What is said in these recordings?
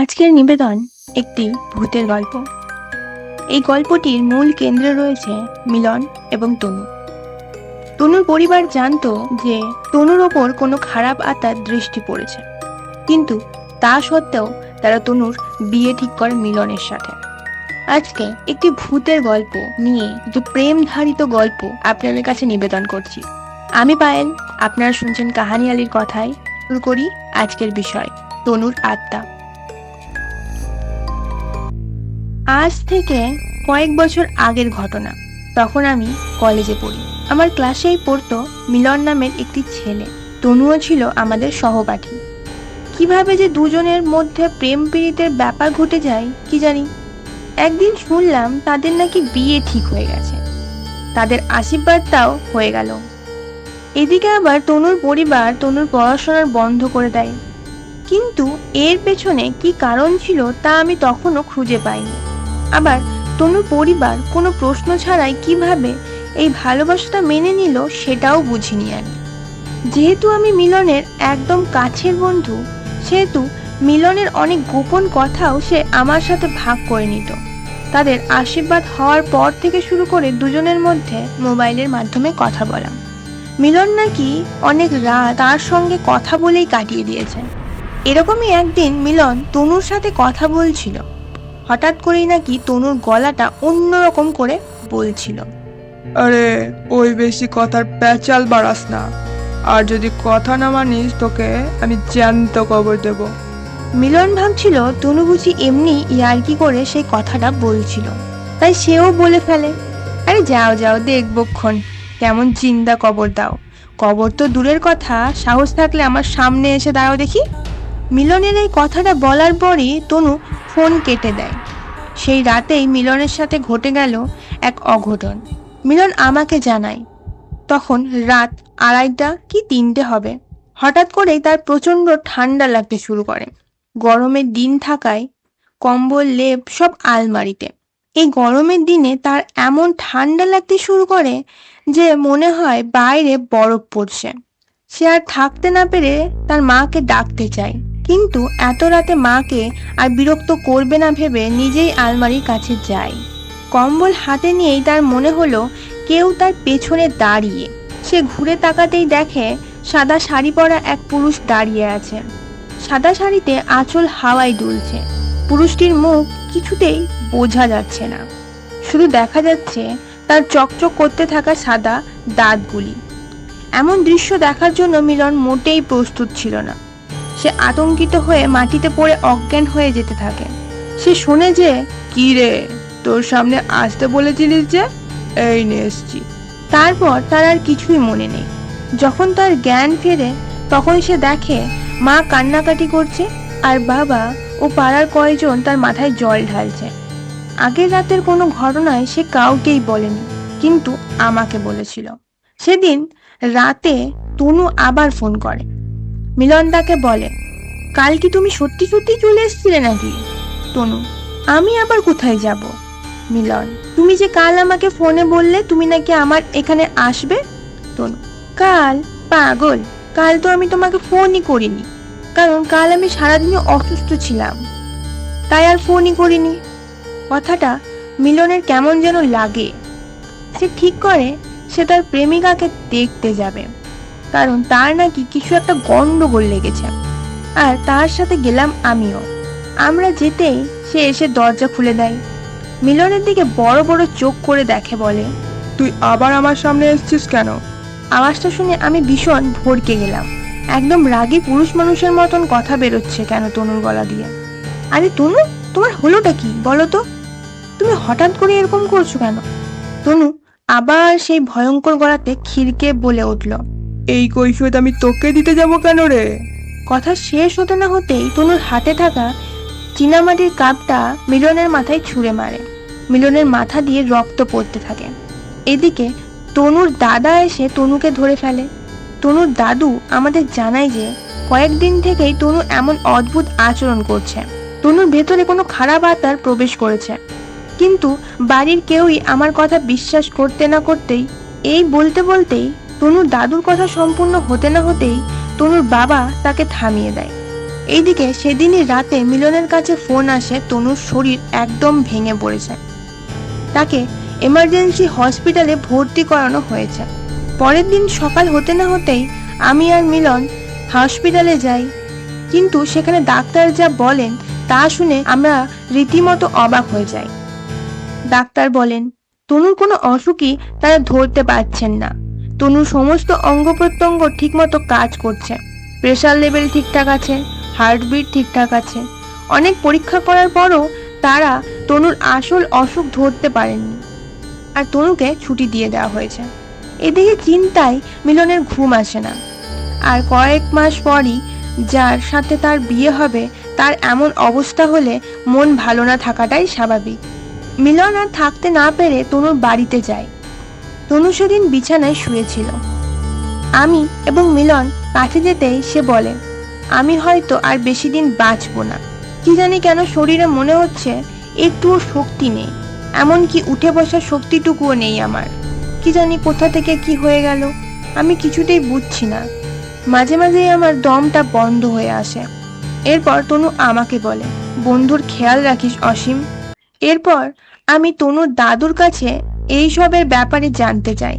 আজকের নিবেদন একটি ভূতের গল্প। এই গল্পটির মূল কেন্দ্রে রয়েছে মিলন এবং তনু। তনুর পরিবার জানতো যে তনুর ওপর কোনো খারাপ আত্মার দৃষ্টি পড়েছে। কিন্তু তা সত্ত্বেও তারা তনুর বিয়ে ঠিক করে মিলনের সাথে। আজকে একটি ভূতের গল্প নিয়ে একটি প্রেমধারিত গল্প আপনাদের কাছে নিবেদন করছি। আমি পায়েল, আপনারা শুনছেন কাহানি আলীর কথায়। শুরু করি আজকের বিষয়, তনুর আত্মা। আজ থেকে কয়েক বছর আগের ঘটনা। তখন আমি কলেজে পড়ি। আমার ক্লাসেই পড়তো মিলন নামের একটি ছেলে। তনুও ছিল আমাদের সহপাঠী। কীভাবে যে দুজনের মধ্যে প্রেম পীড়িতের ব্যাপার ঘটে যায়, কি জানি? একদিন শুনলাম তাদের নাকি বিয়ে ঠিক হয়ে গেছে। তাদের আশীর্বাদটাও হয়ে গেল। এদিকে আবার তনুর পরিবার তনুর পড়াশোনার বন্ধ করে দেয়। কিন্তু এর পেছনে কি কারণ ছিল তা আমি তখনও খুঁজে পাইনি। আবার তনু পরিবার কোনো প্রশ্ন ছাড়াই কীভাবে এই ভালোবাসাটা মেনে নিল সেটাও বুঝিনি আমি যেহেতু আমি মিলনের একদম কাছের বন্ধু, সেহেতু মিলনের অনেক গোপন কথাও সে আমার সাথে ভাগ করে নিত। তাদের আশীর্বাদ হওয়ার পর থেকে শুরু করে দুজনের মধ্যে মোবাইলের মাধ্যমে কথা বলা। মিলন নাকি অনেক রাত তার সঙ্গে কথা বলেই কাটিয়ে দিয়েছে। এরকমই একদিন মিলন তনুর সাথে কথা বলছিল। হঠাৎ করেই নাকি তনুর গলাটা অন্যরকম করে বলছিল। আরে ওই বেশি কথার প্যাচাল বাড়াস না। আর যদি কথা না মানিস তোকে আমি জ্যান্ত কবর দেব। মিলন ভাবছিল তনু বুঝি এমনি ইয়ার্কি করে সেই কথাটা বলছিল। তাই সেও বলে ফেলে আরে যাও যাও দেখবক্ষণ কেমন চিন্তা কবর দাও। কবর তো দূরের কথা সাহস থাকলে আমার সামনে এসে দাঁড়াও দেখি। মিলনের এই কথাটা বলার পরই তনু ফোন কেটে দেয়। সেই রাতেই মিলনের সাথে ঘটে গেল এক অঘটন। মিলন আমাকে জানায়, তখন রাত আড়াইটা কি তিনটে হবে? হঠাৎ করেই তার প্রচণ্ড ঠান্ডা লাগতে শুরু করে। গরমের দিন থাকায় কম্বল, লেপ সব আলমারিতে। এই গরমের দিনে তার এমন ঠান্ডা লাগতে শুরু করে যে মনে হয় বাইরে বরফ পড়ছে। সে আর থাকতে না পেরে তার মাকে ডাকতে চায়। কিন্তু এত রাতে মাকে আর বিরক্ত করবে না ভেবে নিজেই আলমারির কাছে যায়। কম্বল হাতে নিয়েই তার মনে হলো কেউ তার পেছনে দাঁড়িয়ে। সে ঘুরে তাকাতেই দেখে সাদা শাড়ি পরা এক পুরুষ দাঁড়িয়ে আছে। সাদা শাড়িতে আঁচল হাওয়ায় দুলছে। পুরুষটির মুখ কিছুতেই বোঝা যাচ্ছে না। শুধু দেখা যাচ্ছে তার চকচক করতে থাকা সাদা দাঁতগুলি। এমন দৃশ্য দেখার জন্য মিলন মোটেই প্রস্তুত ছিল না। সে আতঙ্কিত হয়ে মাটিতে পড়ে অজ্ঞান হয়ে যেতে থাকে। সে শোনে যে, কি রে, তোর সামনে আসতে বলেছিলিস যে? এই নিয়ে এসছি। তারপর তার আর কিছুই মনে নেই। যখন তার জ্ঞান ফেরে, তখন সে দেখে, মা কান্নাকাটি করছে আর বাবা ও পাড়ার কয়েকজন তার মাথায় জল ঢালছে। আগের রাতের কোনো ঘটনায় সে কাউকেই বলেনি, কিন্তু আমাকে বলেছিল। সেদিন রাতে তনু আবার ফোন করে। মিলন তাকে বলে, কাল কি তুমি সত্যি সত্যি চলে এসেছিলে নাকি? তনু, আমি আবার কোথায় যাব? মিলন, তুমি যে কাল আমাকে ফোনে বললে তুমি নাকি আমার এখানে আসবে? তনু, কাল? পাগল! কাল তো আমি তোমাকে ফোনই করিনি, কারণ কাল আমি সারাদিনে অসুস্থ ছিলাম। তাই আর ফোনই করিনি। কথাটা মিলনের কেমন যেন লাগে। সে ঠিক করে, সে তার প্রেমিকাকে দেখতে যাবে। কারণ তার নাকি কিছু একটা গন্ডগোল লেগেছে। আর তার সাথে গেলাম আমিও। আমরা যেতেই সে এসে দরজা খুলে দেয়। মিলনের দিকে বড় বড় চোখ করে দেখে বলে তুই আবার আমার সামনে এসছিস কেন? আওয়াজটা শুনে আমি ভীষণ ভড়কে গেলাম। একদম রাগী পুরুষ মানুষের মতন কথা বেরোচ্ছে কেন তনুর গলা দিয়ে। আরে তনু তোমার হলোটা কি? বলো তো। তুমি হঠাৎ করে এরকম করছ কেন? তনু আবার সেই ভয়ঙ্কর গলাতে খিরকে বলে উঠল এই কৈফিয়ত আমি তোকে দিতে যাব কেন রে? কথা শেষ হতে না হতেই তনুর হাতে থাকা চীনামাটির কাপটা মিলনের মাথায় ছুঁড়ে মারে। মিলনের মাথা দিয়ে রক্ত পড়তে থাকে। এদিকে তনুর দাদা এসে তনুকে ধরে ফেলে। তনুর দাদু আমাদের জানায় যে, কয়েকদিন থেকেই তনু এমন অদ্ভুত আচরণ করছে। তনুর ভেতরে কোনো খারাপ আত্মার প্রবেশ করেছে। কিন্তু বাড়ির কেউই আমার কথা বিশ্বাস করতে না করতেই, এই বলতে বলতেই তনুর দাদুর কথা সম্পূর্ণ হতে না হতেই তনুর বাবা তাকে থামিয়ে দেয়। এইদিকে সেদিনই রাতে মিলনের কাছে ফোন আসে, তনুর শরীর একদম ভেঙে পড়েছে তাকে এমার্জেন্সি হসপিটালে ভর্তি করানো হয়েছে। পরের দিন সকাল হতে না হতেই আমি আর মিলন হসপিটালে যাই। কিন্তু সেখানে ডাক্তার যা বলেন তা শুনে আমরা রীতিমতো অবাক হয়ে যাই। ডাক্তার বলেন, তনুর কোনো অসুখই তারা ধরতে পারছেন না। তনুর সমস্ত অঙ্গ প্রত্যঙ্গ ঠিকমতো কাজ করছে। প্রেশার লেভেল ঠিকঠাক আছে হার্টবিট ঠিকঠাক আছে। অনেক পরীক্ষা করার পরও তারা তনুর আসল অসুখ ধরতে পারেননি। আর তনুকে ছুটি দিয়ে দেওয়া হয়েছে। এদিকে চিন্তায় মিলনের ঘুম আসে না। আর কয়েক মাস পরই যার সাথে তার বিয়ে হবে, তার এমন অবস্থা হলে মন ভালো না থাকাটাই স্বাভাবিক। মিলন আর থাকতে না পেরে তনুর বাড়িতে যায়। তনু সেদিন বিছানায় শুয়েছিল। আমি এবং মিলন কাছে যেতেই সে বলে, আমি হয়তো আর বেশি দিন বাঁচবো না। কি জানি কেন শরীরে মনে হচ্ছে একটুও শক্তি নেই। এমনকি উঠে বসার শক্তিটুকুও নেই আমার। কি জানি কোথা থেকে কি হয়ে গেল, আমি কিছুতেই বুঝছি না। মাঝে মাঝেই আমার দমটা বন্ধ হয়ে আসে। এরপর তনু আমাকে বলে, বন্ধুর খেয়াল রাখিস অসীম। এরপর আমি তনুর দাদুর কাছে এইসবের ব্যাপারে জানতে চাই।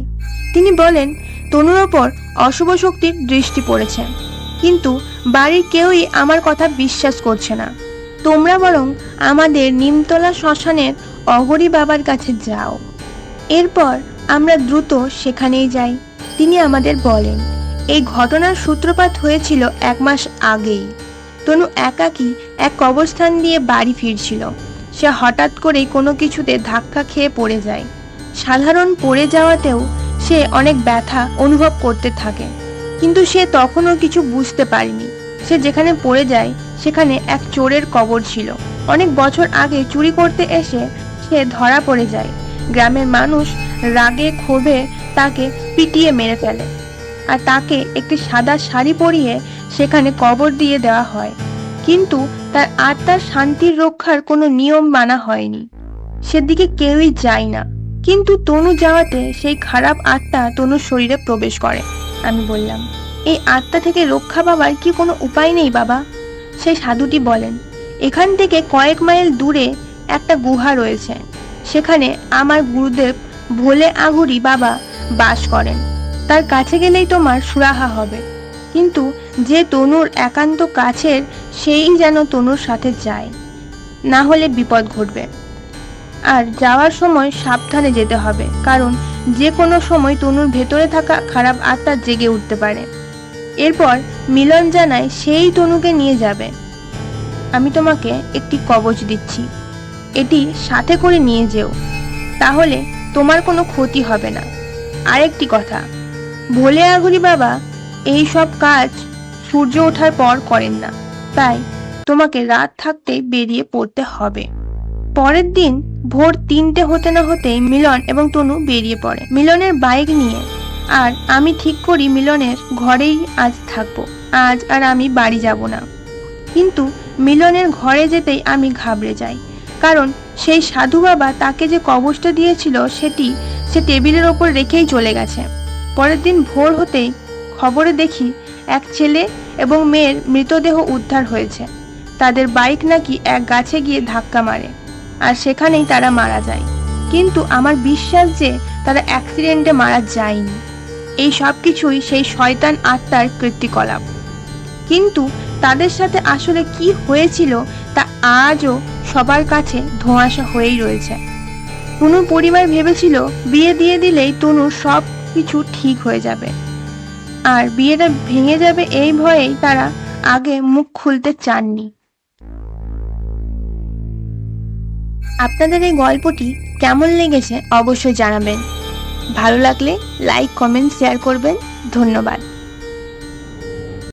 তিনি বলেন, তনুর ওপর অশুভ শক্তির দৃষ্টি পড়েছে। কিন্তু বাড়ির কেউই আমার কথা বিশ্বাস করছে না। তোমরা বরং আমাদের নিমতলা শ্মশানের অগরি বাবার কাছে যাও। এরপর আমরা দ্রুত সেখানেই যাই, তিনি আমাদের বলেন। এই ঘটনার সূত্রপাত হয়েছিল এক মাস আগেই। তনু একাকী এক কবরস্থান দিয়ে বাড়ি ফিরছিল। সে হঠাৎ করেই কোনো কিছুতে ধাক্কা খেয়ে পড়ে যায়। সাধারণ পড়ে যাওয়াতেও সে অনেক ব্যথা অনুভব করতে থাকে। কিন্তু সে তখনও কিছু বুঝতে পারেনি। সে যেখানে পড়ে যায়, সেখানে এক চোরের কবর ছিল। অনেক বছর আগে চুরি করতে এসে সে ধরা পড়ে যায়। গ্রামের মানুষ রাগে, ক্ষোভে তাকে পিটিয়ে মেরে ফেলে। আর তাকে একটি সাদা শাড়ি পরিয়ে সেখানে কবর দিয়ে দেওয়া হয়। কিন্তু তার আত্মার শান্তির রক্ষার কোনো নিয়ম মানা হয়নি। সেদিকে কেউই যায় না। কিন্তু তনু যাওয়াতে সেই খারাপ আত্মা তনুর শরীরে প্রবেশ করে, আমি বললাম। এই আত্মা থেকে রক্ষা পাবার কি কোনো উপায় নেই, বাবা? সেই সাধুটি বলেন, এখান থেকে কয়েক মাইল দূরে একটা গুহা রয়েছে। সেখানে আমার গুরুদেব ভোলে আগুরি বাবা বাস করেন। তার কাছে গেলেই তোমার সুরাহা হবে। কিন্তু যে তনুর একান্ত কাছের, সেই যেন তনুর সাথে যায়। না হলে বিপদ ঘটবে। আর যাওয়ার সময় সাবধানে যেতে হবে, কারণ যে কোনো সময় তনুর ভেতরে থাকা খারাপ আত্মা জেগে উঠতে পারে। এরপর মিলন জানায় সেই তনুকে নিয়ে যাবে। আমি তোমাকে একটি কবচ দিচ্ছি। এটি সাথে করে নিয়ে যেও। তাহলে তোমার কোনো ক্ষতি হবে না। আরেকটি কথা, ভোলে আগুরি বাবা, এই সব কাজ সূর্য ওঠার পর করেন না। তাই তোমাকে রাত থাকতে বেরিয়ে পড়তে হবে। পরের দিন ভোর তিনটে হতে না হতেই মিলন এবং তনু বেরিয়ে পড়ে। মিলনের বাইক নিয়ে। আর আমি ঠিক করি মিলনের ঘরেই আজ থাকব। আজ আর আমি বাড়ি যাব না। কিন্তু মিলনের ঘরে যেতেই আমি ঘাবড়ে যাই। কারণ সেই সাধু বাবা তাকে যে কবচটা দিয়েছিল সেটি সে টেবিলের ওপর রেখেই চলে গেছে। পরের দিন ভোর হতেই খবরে দেখি এক ছেলে এবং মেয়ের মৃতদেহ উদ্ধার হয়েছে। তাদের বাইক নাকি এক গাছে গিয়ে ধাক্কা মারে। আর সেখানেই তারা মারা যায়। কিন্তু আমার বিশ্বাস যে তারা অ্যাক্সিডেন্টে মারা যায়নি। এই সব কিছুই সেই শয়তান আত্মার কৃত্তিকলাপ কিন্তু তাদের সাথে আসলে কি হয়েছিল তা আজও সবার কাছে ধোঁয়াশা হয়েই রয়েছে। তনুর পরিবার ভেবেছিল বিয়ে দিয়ে দিলেই তনুর সব কিছু ঠিক হয়ে যাবে। আর বিয়েটা ভেঙে যাবে এই ভয়েই তারা আগে মুখ খুলতে চাননি। আপনাদের এই গল্পটি কেমন লেগেছে অবশ্যই জানাবেন। ভালো লাগলে লাইক কমেন্ট শেয়ার করবেন। ধন্যবাদ।